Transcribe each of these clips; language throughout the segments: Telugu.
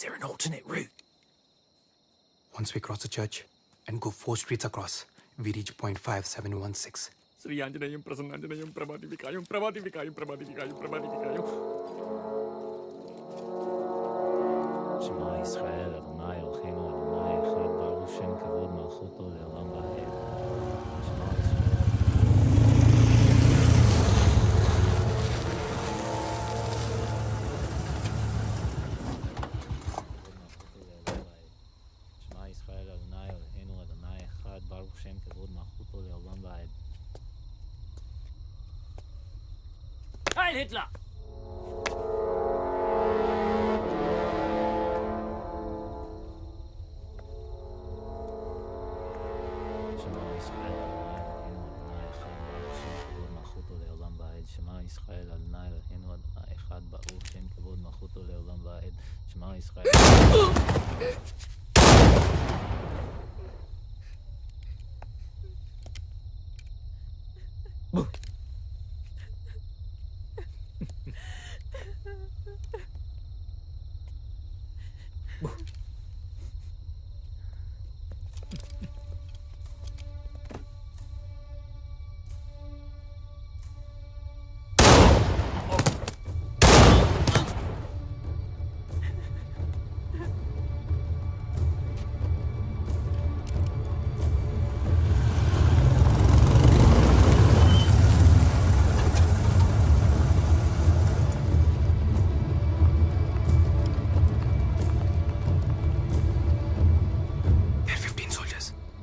Is there an alternate route? Once we cross the church and go four streets across, we reach point 5716. Sri Anjanayam Shema Yisrael Adonai Adonai Echad Baruch Shem Kavod Malchuto Le'olam Shema Yisrael Heil Hitler!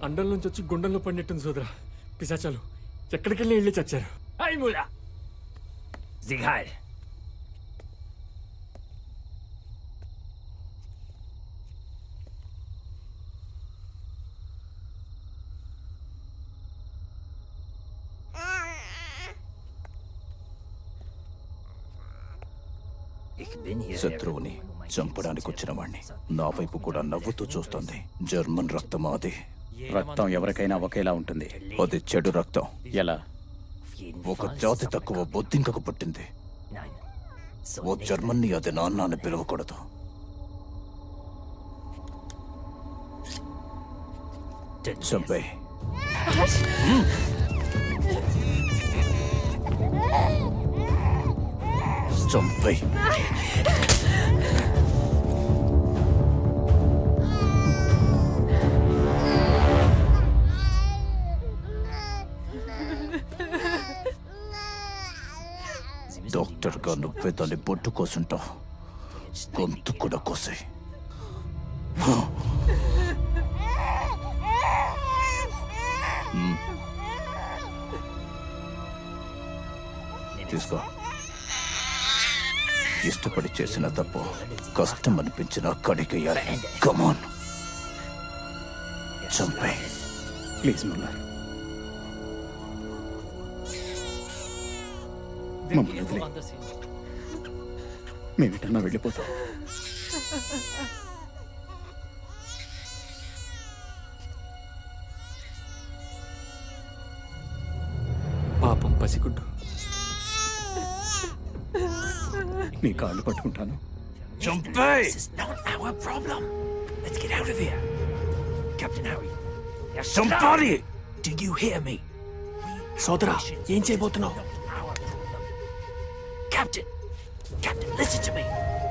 అండం నుంచి వచ్చి గుండెల్లో పడినట్టుంది సోదరా. పిశాచాలు. ఎక్కడికి వెళ్ళి వెళ్ళి చచ్చారు hier. శత్రువుని చంపడానికి వచ్చిన వాణ్ణి. నా వైపు కూడా నవ్వుతూ చూస్తుంది. జర్మన్ రక్తం అది రక్తం ఎవరికైనా ఒకేలా ఉంటుంది. అది చెడు రక్తం. ఎలా? ఒక జాతి తక్కువ బొద్దింకకు పుట్టింది. ఓ జర్మన్ని అది నాన్న అని పిలవకూడదు. చంపే చంపే డాక్టర్ నువ్వే దాన్ని బొట్టు కోసుంటావు. గొంతు కూడా కోసాయి తీసుకో. ఇష్టపడి చేసిన తప్పు కష్టం అనిపించిన కడిగేయాలి కమాన్ చంపే ప్లీజ్ ముల్లార్ మమ్మల్ని వదిలే మేమిటన్నా వెళ్ళిపోతాం పాపం పసిగుడ్డు నీ కాళ్ళు పట్టుకుంటాను This is not our problem. Let's get out of here. Captain Harry. చంపాలి Do you hear me? సోదరా ఏం చేయబోతున్నావు! Captain, listen to me!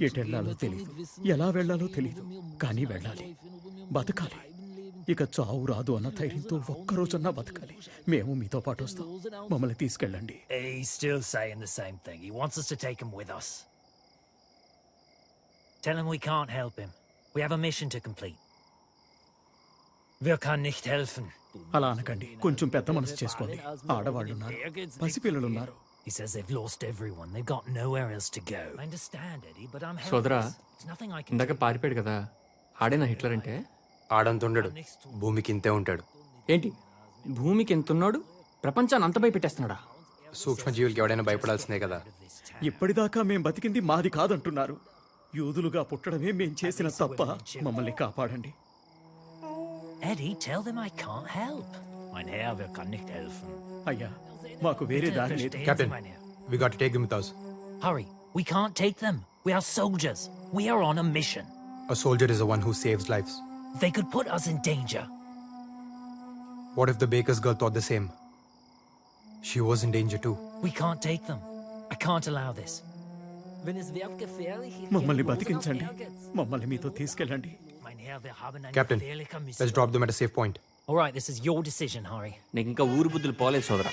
ఎటెళ్ళాలో తెలియదు ఎలా వెళ్ళాలో తెలియదు కానీ వెళ్ళాలి. బతకాలి. ఇక చావు రాదు అన్న ధైర్యంతో ఒక్కరోజన్న బతకాలి. మేము మీతో పాటు వస్తాం. మమ్మల్ని తీసుకెళ్ళండి. Tell him we can't help him. We have a mission to complete. Wir kann nicht helfen. అలా అనకండి. కొంచెం పెద్ద మనసు చేసుకోండి. ఆడవాళ్ళు ఉన్నారు పసిపిల్లలు ఉన్నారు He says they've lost everyone. They've got nowhere else to go. I understand, Eddie, but I'm సోదరా helpless. There's nothing I can ఇందాక do. పారిపోయాడు కదా ఆడేనా హిట్లర్ అంటే ఆడంత ఉండడు భూమికి ఇంతే ఉంటాడు ఏంటి భూమికి ఎంత ఉన్నాడు ప్రపంచాన్ని అంత భయపెట్టేస్తున్నాడా సూక్ష్మజీవులకి ఎవడైనా భయపడాల్సిందే కదా ఇప్పటిదాకా మేం బతికింది మాది కాదంటున్నారు యూదులుగా పుట్టడమే మేం చేసిన తప్ప మమ్మల్ని కాపాడండి Eddie, tell them I can't help. Mein Herr, wir kann nicht helfen. అయ్యా మాకు వేరే దారి లేదు Verstehen Sie, captain mein Herr? We got take him with us Hurry, we can't take them. We are soldiers. We are on a mission. A soldier is the one who saves lives. They could put us in danger. What if the baker's girl thought the same? She was in danger too. We can't take them. I can't allow this. మమ్మల్ని బతికించండి మమ్మల్ని మీతో తీసుకెళ్ళండి Mein Herr, wir haben eine Captain, gefährliche Mission. let's drop them at a safe point. All right, this is your decision, Harry. నీకు ఇంకా ఊరు బుద్ధులు పోలేదు సోదరా.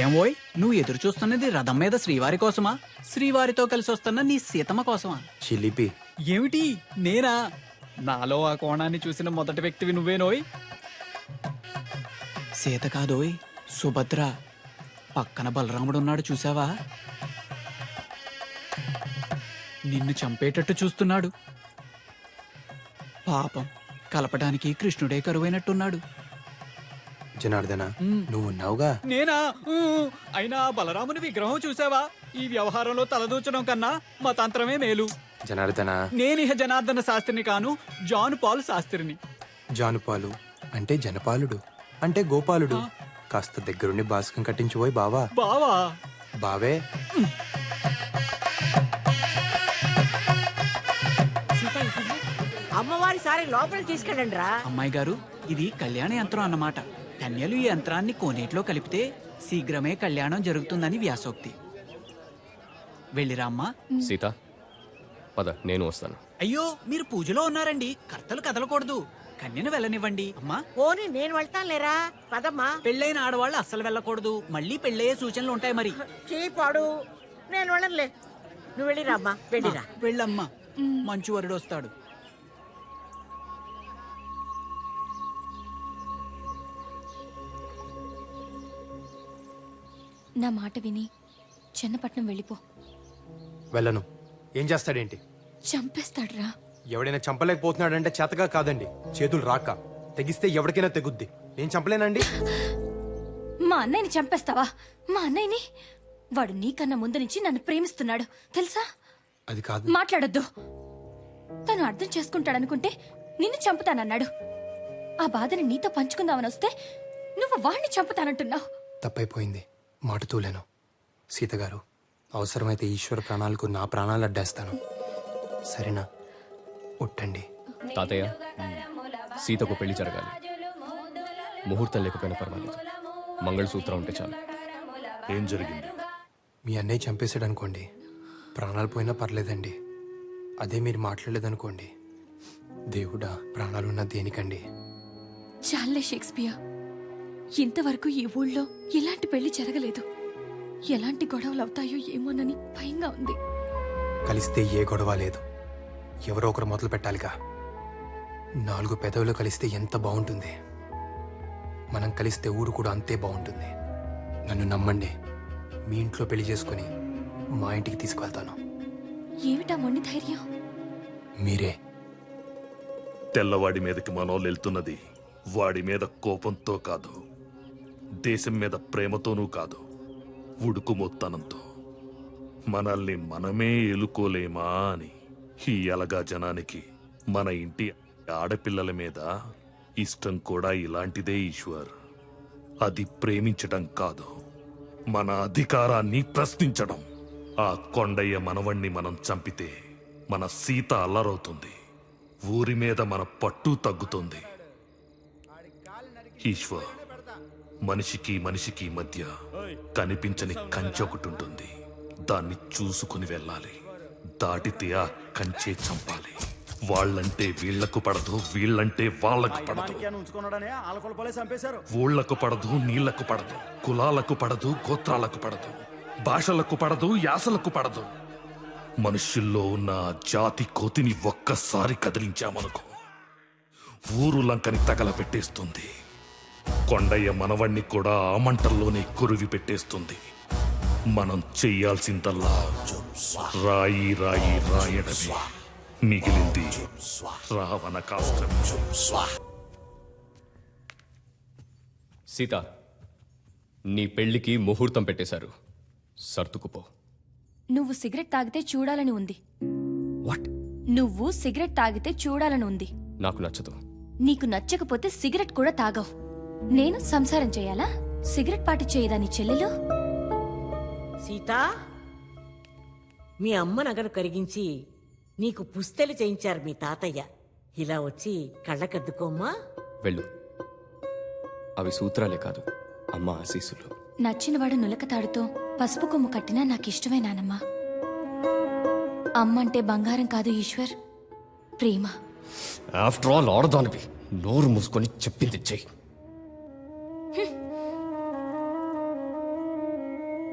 ఏమోయ్ నువ్వు ఎదురు చూస్తున్నది రథం మీద శ్రీవారి కోసమా? శ్రీవారితో కలిసి వస్తున్న నీ సీతమ్మ కోసమా? చిలిపి. ఏమిటి? నేనా? నాలో ఆ కోణాన్ని చూసిన మొదటి వ్యక్తివి నువ్వేనోయ్ సీత కాదోయ్ సుభద్ర. పక్కన బలరాముడు ఉన్నాడు చూసావా నిన్ను చంపేటట్టు చూస్తున్నాడు. పాపం కలపడానికి కృష్ణుడే కరువైనట్టున్నాడు. జనార్దన నువ్వు ఉన్నావుగా నేనా? ఊ, అయినా బలరాముని విగ్రహం చూసావా ఈ వ్యవహారంలో తలదూచడం కన్నా మా తంత్రమే మేలు. జనార్దన? నేనిహ జనార్దన శాస్త్రిని కాను జాన్ పాల్ శాస్త్రిని. జానుపాలు అంటే జనపాలుడు అంటే గోపాలుడు. కాస్త దగ్గరుండి బాస్కం కట్టించిపోయి బావా. బావా? బావే. అమ్మవారి సారి లోపలికి తీసుకెళ్ళండి రా. అమ్మాయి గారు ఇది కళ్యాణ యంత్రం అన్నమాట. కన్యలు ఈ యంత్రాన్ని కోనేట్లో కలిపితే శీఘ్రమే కళ్యాణం జరుగుతుందని వ్యాసోక్తి. వెళ్ళిరా అమ్మా. సీత పద నేను వస్తాను. అయ్యో మీరు పూజలో ఉన్నారండి. కర్తలు కదలకూడదు. కన్యను వెళ్ళనివ్వండి. అమ్మా. పోనీ నేను వెళ్తాను లేరా పదమ్మా. పెళ్ళైన ఆడవాళ్ళు అస్సలు వెళ్ళకూడదు. మళ్ళీ పెళ్ళయ్యే సూచనలు ఉంటాయి మరి. చీపాడు నేను వెళ్ళనులే. నువ్వు వెళ్ళిరా అమ్మా. వెళ్ళిరా వెళ్ళమ్మా. మంచు వరుడు వస్తాడు. నా మాట విని చెన్నపట్నం వెళ్ళిపో. వెళ్ళను. ఏం చేస్తాడేంటి? చంపేస్తాడ్రా. ఎవడైనా చంపలేకపోతున్నాడంటే చేతగా కాదండి. చేతులు రాక. తెగిస్తే ఎవరికైనా తెగుద్ది. నేను చంపలేనండి? మా అన్నయ్యని చంపేస్తావా? మా అన్నయ్యని? వాడు నీకన్నా ముందు నుంచి నన్ను ప్రేమిస్తున్నాడు. తెలుసా? అది కాదు. మాట్లాడొద్దు. తను అర్థం చేసుకుంటాడనుకుంటే నిన్ను చంపుతానన్నాడు. ఆ బాధని నీతో పంచుకుందామని వస్తే నువ్వు వాణ్ణి చంపుతానంటున్నావు. తప్పైపోయింది. మాట తూలేను. సీతగారు అవసరమైతే ఈశ్వర ప్రాణాలకు నా ప్రాణాలు అడ్డేస్తాను. సరేనా? ఉట్టండి తాతయ్య సీతకు పెళ్ళి జరగాలి. ముహూర్తం లేకపోయినా పర్వాలేదు. మంగళసూత్రం ఉంటే చాలు. ఏం జరిగింది? మీ అన్నయ్య చంపేశాడు అనుకోండి ప్రాణాలు పోయినా పర్లేదండి. అదే మీరు మాట్లాడలేదనుకోండి. దేవుడా ప్రాణాలున్న దేనికండి? చాలే షేక్స్పియర్. ఇంతవరకు ఈ ఊళ్ళో ఎలాంటి పెళ్ళి జరగలేదు. ఎలాంటి గొడవలు అవుతాయో ఏమోనని భయంగా ఉంది. కలిస్తే ఏ గొడవ లేదు. ఎవరో ఒకరు మొదలు పెట్టాలిగా. నాలుగు పెదవులు కలిస్తే ఎంత బాగుంటుంది. మనం కలిస్తే ఊరు కూడా అంతే బాగుంటుంది. నన్ను నమ్మండి. మీ ఇంట్లో పెళ్ళి చేసుకుని మా ఇంటికి తీసుకువెళ్తాను. ఏమిటా మొండి ధైర్యం? మీరే. తెల్లవాడి మీదకి మనోళ్ళు వెళ్తున్నది వాడి మీద కోపంతో కాదు. దేశం మీద ప్రేమతోనూ కాదు. ఉడుకు మొత్తనంతో. మనల్ని మనమే ఎలుకోలేమా అని. ఈ అలగా జనానికి మన ఇంటి ఆడపిల్లల మీద ఇష్టం కూడా ఇలాంటిదే ఈశ్వర్. అది ప్రేమించడం కాదు. మన అధికారాన్ని ప్రశ్నించడం. ఆ కొండయ్య మనవణ్ణి మనం చంపితే మన సీత అల్లరవుతుంది. ఊరి మీద మన పట్టు తగ్గుతుంది. ఈశ్వర్ మనిషికి మనిషికి మధ్య కనిపించని కంచె ఒకటి ఉంటుంది. దాన్ని చూసుకుని వెళ్ళాలి. దాటితే ఆ కంచే చంపాలి. వాళ్ళంటే వీళ్ళకు పడదు వీళ్ళంటే వాళ్ళకు పడదు. ఊళ్ళకు పడదు నీళ్ళకు పడదు కులాలకు పడదు గోత్రాలకు పడదు భాషలకు పడదు యాసలకు పడదు. మనుషుల్లో ఉన్న జాతి కోతిని ఒక్కసారి కదిలించామనుకో ఊరు లంకని తగల పెట్టేస్తుంది కొండయ్య మనవణ్ణి కూడా ఆ మంటల్లోనే కురివి పెట్టేస్తుంది మనం చెయ్యాల్సిందల్లా రాయి రాయి రాయడమే. మిగిలింది రావణ కాష్టం. సీత నీ పెళ్ళికి ముహూర్తం పెట్టేశారు. సర్దుకుపో. నువ్వు సిగరెట్ తాగితే చూడాలని ఉంది. వాట్? నువ్వు సిగరెట్ తాగితే చూడాలని ఉంది. నాకు నచ్చదు. నీకు నచ్చకపోతే సిగరెట్ కూడా తాగవు. నేను సంసారం చేయాలా? సిగరెట్ పాటి చేయదా నీ చెల్లెలు? సీత మీ అమ్మ నగను కరిగించి నీకు పుస్తెలు చేయించారు మీ తాతయ్య. ఇలా వచ్చి కళ్ళకద్దుకోమ్మా. వెళ్ళు. అవి సూత్రాలే కాదు అమ్మ ఆశీస్సులు. నచ్చినవాడు నులకతాడుతో పసుపు కొమ్ము కట్టినా నాకిష్టమే నానమ్మా. అమ్మంటే బంగారం కాదు ఈశ్వర్ ప్రేమ. ఆఫ్టర్ ఆల్ ఆడదానివి. నోరు మూసుకొని చెప్పింది చెయ్యి.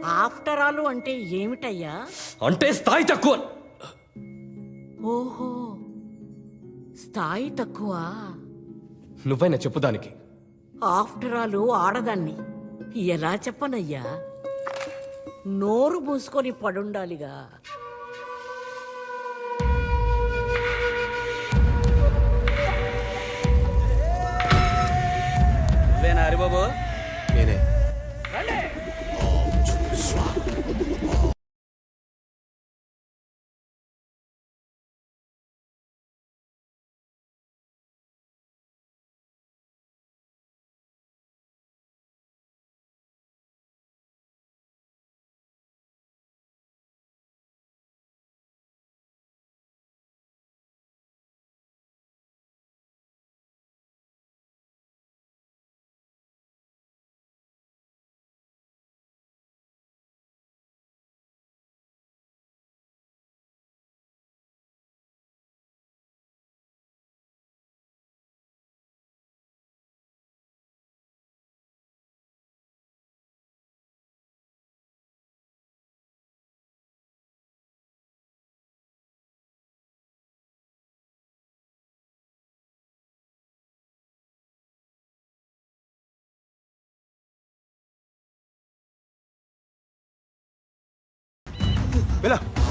ఆఫ్టర్ ఆల్ అంటే ఏమిటయ్యా? అంటే స్థాయి తక్కువ. ఓహో స్థాయి తక్కువ. నువ్వైనా చెప్పు దానికి. ఆఫ్టర్ ఆల్ ఆడదాన్ని. ఎలా చెప్పనయ్యా? నోరు మూసుకొని పడుండాలిగా. వెళ్ళ